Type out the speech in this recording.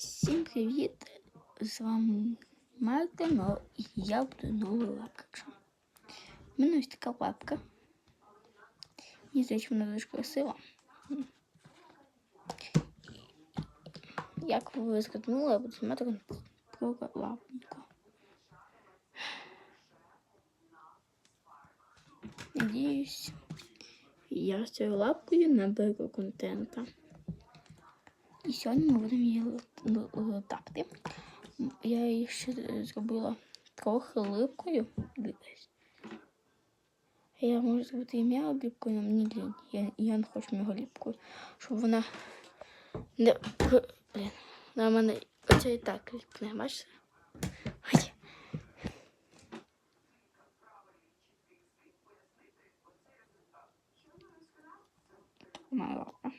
Всім привіт! З вами Мартин, о, і я буду новий лапкачем. У мене ось така лапка. І здається, вона дуже красива. Як ви згаднули, я буду знімати про лапку. Надіюсь, я з цією лапкою наберу контента. І сьогодні ми будемо її лет- Я її ще зробила трохи липкою. Дивись. Я можу зробити ім'я ліпкою, але мені лінь. Я, я не хочу його ліпкою, щоб вона не. Блін, на мене оце і так ліпне, бачите? Ой. Моя лапа.